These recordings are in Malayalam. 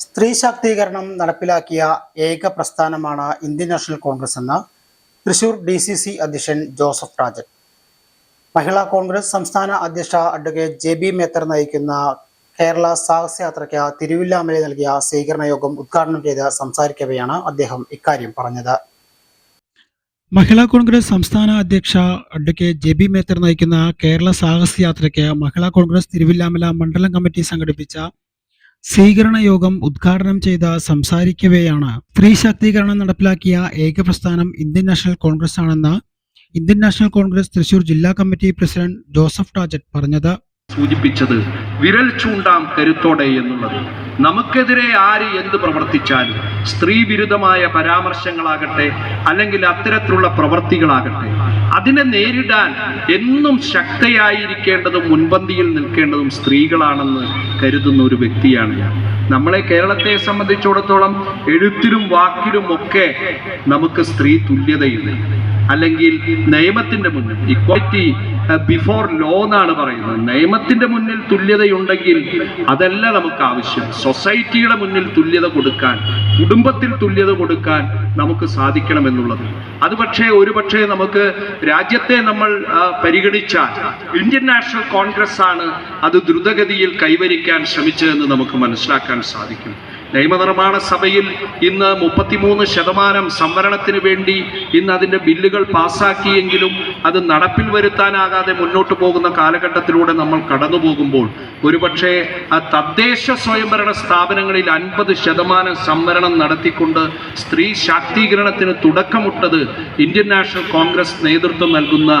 സ്ത്രീ ശാക്തീകരണം നടപ്പിലാക്കിയ ഏക പ്രസ്ഥാനമാണ് ഇന്ത്യൻ നാഷണൽ കോൺഗ്രസ് എന്ന തൃശൂർ ഡി സി സി അധ്യക്ഷൻ ജോസഫ് രാജൻ. മഹിളാ കോൺഗ്രസ് സംസ്ഥാന അധ്യക്ഷ അഡ്വക്കേറ്റ് ജെ ബി മേത്തർ നയിക്കുന്ന കേരള സാഹസയാത്രയ്ക്ക് തിരുവില്ലാമലയിൽ നൽകിയ സ്വീകരണ യോഗം ഉദ്ഘാടനം ചെയ്ത് സംസാരിക്കവെയാണ് അദ്ദേഹം ഇക്കാര്യം പറഞ്ഞത്. മഹിളാ കോൺഗ്രസ് സംസ്ഥാന അധ്യക്ഷ അഡ്വക്കേറ്റ് ജെ ബി മേത്തർ നയിക്കുന്ന കേരള സാഹസയാത്രയ്ക്ക് മഹിളാ കോൺഗ്രസ് തിരുവില്ലാമല മണ്ഡലം കമ്മിറ്റി സംഘടിപ്പിച്ച സ്വീകരണ യോഗം ഉദ്ഘാടനം ചെയ്ത് സംസാരിക്കവെയാണ് സ്ത്രീ ശാക്തീകരണം നടപ്പിലാക്കിയ ഏക പ്രസ്ഥാനം ഇന്ത്യൻ നാഷണൽ കോൺഗ്രസ് ആണെന്ന് ഇന്ത്യൻ നാഷണൽ കോൺഗ്രസ് തൃശൂർ ജില്ലാ കമ്മിറ്റി പ്രസിഡന്റ് ജോസഫ് ടാജറ്റ് പറഞ്ഞത്. സൂചിപ്പിച്ചത് വിരൽ ചൂണ്ടാം കരുത്തോടെ എന്നുള്ളത്. നമുക്കെതിരെ ആര് എന്ത് പ്രവർത്തിച്ചാലും സ്ത്രീ വിരുദ്ധമായ പരാമർശങ്ങളാകട്ടെ അല്ലെങ്കിൽ അത്തരത്തിലുള്ള പ്രവർത്തികളാകട്ടെ അതിനെ നേരിടാൻ എന്നും ശക്തയായിരിക്കേണ്ടതും മുൻപന്തിയിൽ നിൽക്കേണ്ടതും സ്ത്രീകളാണെന്ന് കരുതുന്ന ഒരു വ്യക്തിയാണ് ഞാൻ. നമ്മളെ കേരളത്തെ സംബന്ധിച്ചിടത്തോളം എഴുത്തിലും വാക്കിലും ഒക്കെ നമുക്ക് സ്ത്രീ തുല്യതയില്ല അല്ലെങ്കിൽ നിയമത്തിന്റെ മുന്നിൽ ഇക്വാലിറ്റി ബിഫോർ ലോ എന്നാണ് പറയുന്നത്. നിയമത്തിന്റെ മുന്നിൽ തുല്യതയുണ്ടെങ്കിൽ അതല്ല നമുക്ക് ആവശ്യം. സൊസൈറ്റിയുടെ മുന്നിൽ തുല്യത കൊടുക്കാൻ കുടുംബത്തിൽ തുല്യത കൊടുക്കാൻ നമുക്ക് സാധിക്കണമെന്നുള്ളത്. അത് പക്ഷേ ഒരു പക്ഷേ നമുക്ക് രാജ്യത്തെ നമ്മൾ പരിഗണിച്ചാൽ ഇന്ത്യൻ നാഷണൽ കോൺഗ്രസ് ആണ് അത് ദ്രുതഗതിയിൽ കൈവരിക്കാൻ ശ്രമിച്ചതെന്ന് നമുക്ക് മനസ്സിലാക്കാൻ സാധിക്കും. നിയമനിർമ്മാണ സഭയിൽ ഇന്ന് മുപ്പത്തിമൂന്ന് ശതമാനം സംവരണത്തിന് വേണ്ടി ഇന്ന് അതിന്റെ ബില്ലുകൾ പാസ്സാക്കിയെങ്കിലും അത് നടപ്പിൽ വരുത്താനാകാതെ മുന്നോട്ട് പോകുന്ന കാലഘട്ടത്തിലൂടെ നമ്മൾ കടന്നു പോകുമ്പോൾ ഒരുപക്ഷെ ആ തദ്ദേശ സ്വയംഭരണ സ്ഥാപനങ്ങളിൽ അൻപത് ശതമാനം സംവരണം നടത്തിക്കൊണ്ട് സ്ത്രീ ശാക്തീകരണത്തിന് തുടക്കമിട്ടത് ഇന്ത്യൻ നാഷണൽ കോൺഗ്രസ് നേതൃത്വം നൽകുന്ന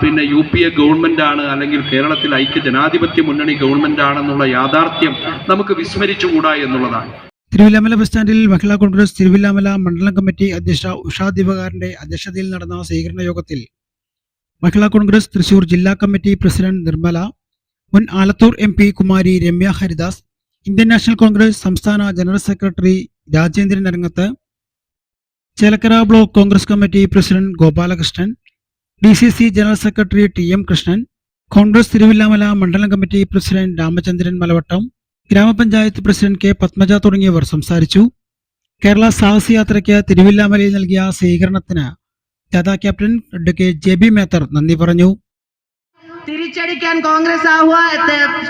പിന്നെ യു പി എ ഗവൺമെന്റാണ് അല്ലെങ്കിൽ കേരളത്തിൽ ഐക്യ ജനാധിപത്യ മുന്നണി ഗവൺമെന്റ് ആണെന്നുള്ള യാഥാർത്ഥ്യം നമുക്ക് വിസ്മരിച്ചുകൂടാ എന്നുള്ളതാണ്. തിരുവില്ലാമല ബസ് സ്റ്റാൻഡിൽ മഹിളാ കോൺഗ്രസ് തിരുവില്ലാമല മണ്ഡലം കമ്മിറ്റി അധ്യക്ഷ ഉഷാ ദിവകാരന്റെ അധ്യക്ഷതയിൽ നടന്ന സ്വീകരണ യോഗത്തിൽ മഹിളാ കോൺഗ്രസ് തൃശൂർ ജില്ലാ കമ്മിറ്റി പ്രസിഡന്റ് നിർമ്മല മുൻ Alathur M P Kumari Ramya Haridas Indian national Congress സംസ്ഥാന general secretary Rajendran Arangath Chelakkara block Congress committee president Gopalakrishnan D general secretary T M Krishnan Congress Thiruvilwamala മണ്ഡലം കമ്മിറ്റി പ്രസിഡന്റ് രാമചന്ദ്രൻ മലവട്ടം ഗ്രാമപഞ്ചായത്ത് പ്രസിഡന്റ് കെ പത്മജ തുടങ്ങിയവർ സംസാരിച്ചു. കേരള സാഹസയാത്രയ്ക്ക് തിരുവില്ലാമലയിൽ നൽകിയ സ്വീകരണത്തിന് ജാഥാ captain advocate J B Methar നന്ദി പറഞ്ഞു. തിരിച്ചടിക്കാൻ കോൺഗ്രസ് ആഹ്വാ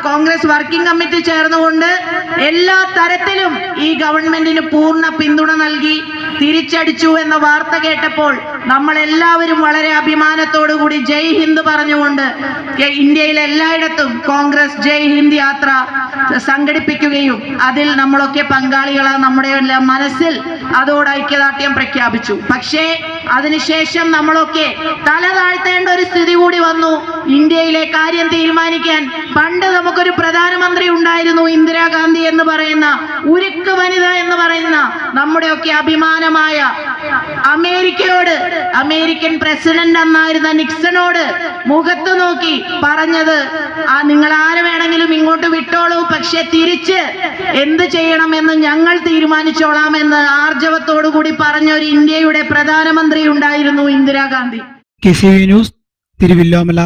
കോൺഗ്രസ് വർക്കിംഗ് കമ്മിറ്റി ചേർന്നുകൊണ്ട് എല്ലാ തരത്തിലും ഈ ഗവൺമെന്റിന് പൂർണ പിന്തുണ നൽകി. തിരിച്ചടിച്ചു എന്ന വാർത്ത കേട്ടപ്പോൾ നമ്മൾ എല്ലാവരും വളരെ അഭിമാനത്തോടു കൂടി ജയ് ഹിന്ദ് പറഞ്ഞുകൊണ്ട് ഇന്ത്യയിലെ എല്ലായിടത്തും കോൺഗ്രസ് ജയ് ഹിന്ദ് യാത്ര സംഘടിപ്പിക്കുകയും അതിൽ നമ്മളൊക്കെ പങ്കാളികളാ നമ്മുടെ മനസ്സിൽ അതോട് ഐക്യദാർഢ്യം പ്രഖ്യാപിച്ചു. പക്ഷേ അതിനുശേഷം നമ്മളൊക്കെ തല താഴ്ത്തേണ്ട ഒരു സ്ഥിതി കൂടി വന്നു. ഇന്ത്യയിലെ കാര്യം തീരുമാനിക്കാൻ പണ്ട് നമുക്കൊരു പ്രധാനമന്ത്രി ഉണ്ടായിരുന്നു ഇന്ദിരാഗാന്ധി എന്ന് പറയുന്ന ഉരുക്ക് വനിത എന്ന് പറയുന്ന നമ്മുടെയൊക്കെ അഭിമാനമായ അമേരിക്കയോട് അമേരിക്കൻ പ്രസിഡന്റ് എന്നായിരുന്ന നിക്സണോട് മുഖത്ത് നോക്കി പറഞ്ഞത് ആ നിങ്ങൾ ആരെ വേണമെങ്കിലും ഇങ്ങോട്ട് വിട്ടോളൂ പക്ഷെ തിരിച്ച് എന്ത് ചെയ്യണമെന്ന് ഞങ്ങൾ തീരുമാനിച്ചോളാമെന്ന് ആർജവത്തോടു കൂടി പറഞ്ഞ ഒരു ഇന്ത്യയുടെ പ്രധാനമന്ത്രി ഉണ്ടായിരുന്നു Indira Gandhi. K C news Thiruvilwamala.